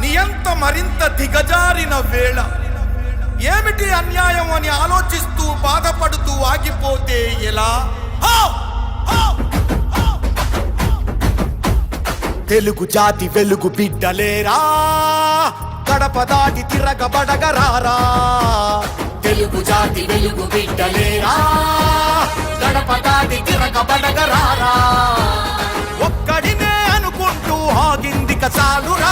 నియంత మరింత దిగజారిన వేళ. ఏమిటి అన్యాయం అని ఆలోచిస్తూ బాధపడుతూ ఆగిపోతే ఎలా? తెలుగు జాతి వెలుగు బిడ్డలేరా? గడప దాటి తిరగబడగరారా తెలుగు జాతి వెలుగు బిడ్డలేరా? గడప దాటి తిరగబడగరారా ఒక్కడినే అనుకుంటూ ఆగిందిక చాలురా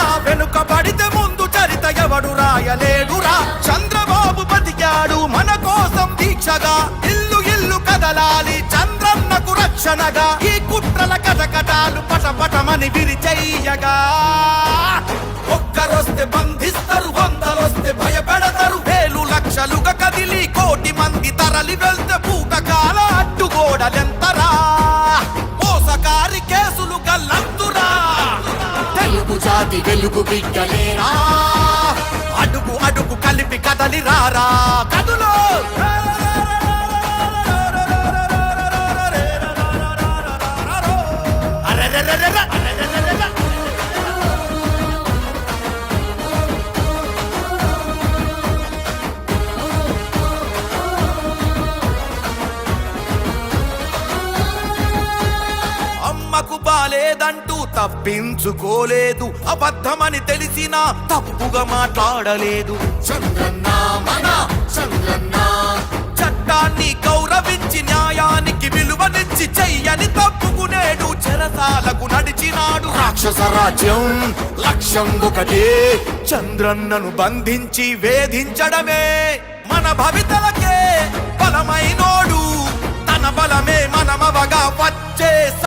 రాయలేడురా చంద్రబాబు బతికాడు మన కోసం దీక్షగా. ఇల్లు ఇల్లు కదలాలి చంద్రన్నకు రక్షణగా. ఈ కుట్రల కటకటాలు పటపటమని విరిచెయ్యగా ఒక్కరొస్తే బంధిస్తారు వందలొస్తే భయపెడతారు. వేలు లక్షలుగా కదిలి కోటి మంది తరలి వెళ్తే పూటకాల అడ్డుగోడలెంతరా. మోసకారి కేసులు గల్లంతురా. తెలుగు జాతి వెలుగు బిడ్డలేరా. అడుగు అడుగు కలిపి కదలి రారా. కదులు! అమ్మకు బాలేదంటూ తప్పించుకోలేదు. అబద్ధమని తెలిసినా తప్పుగా మాట్లాడలేదు. చంద్రన్న మన చంద్రన్న. చట్టాన్ని గౌరవించి న్యాయానికి విలువనిచ్చి చెయ్యని తప్పుకునేడు చెరసాలకు నడిచినాడు. రాక్షస రాజ్యం లక్ష్యం ఒకటే. చంద్రన్నను బంధించి వేధించడమే మన భవితలకే బలమైనోడు. తన బలమే మనమవగా వచ్చే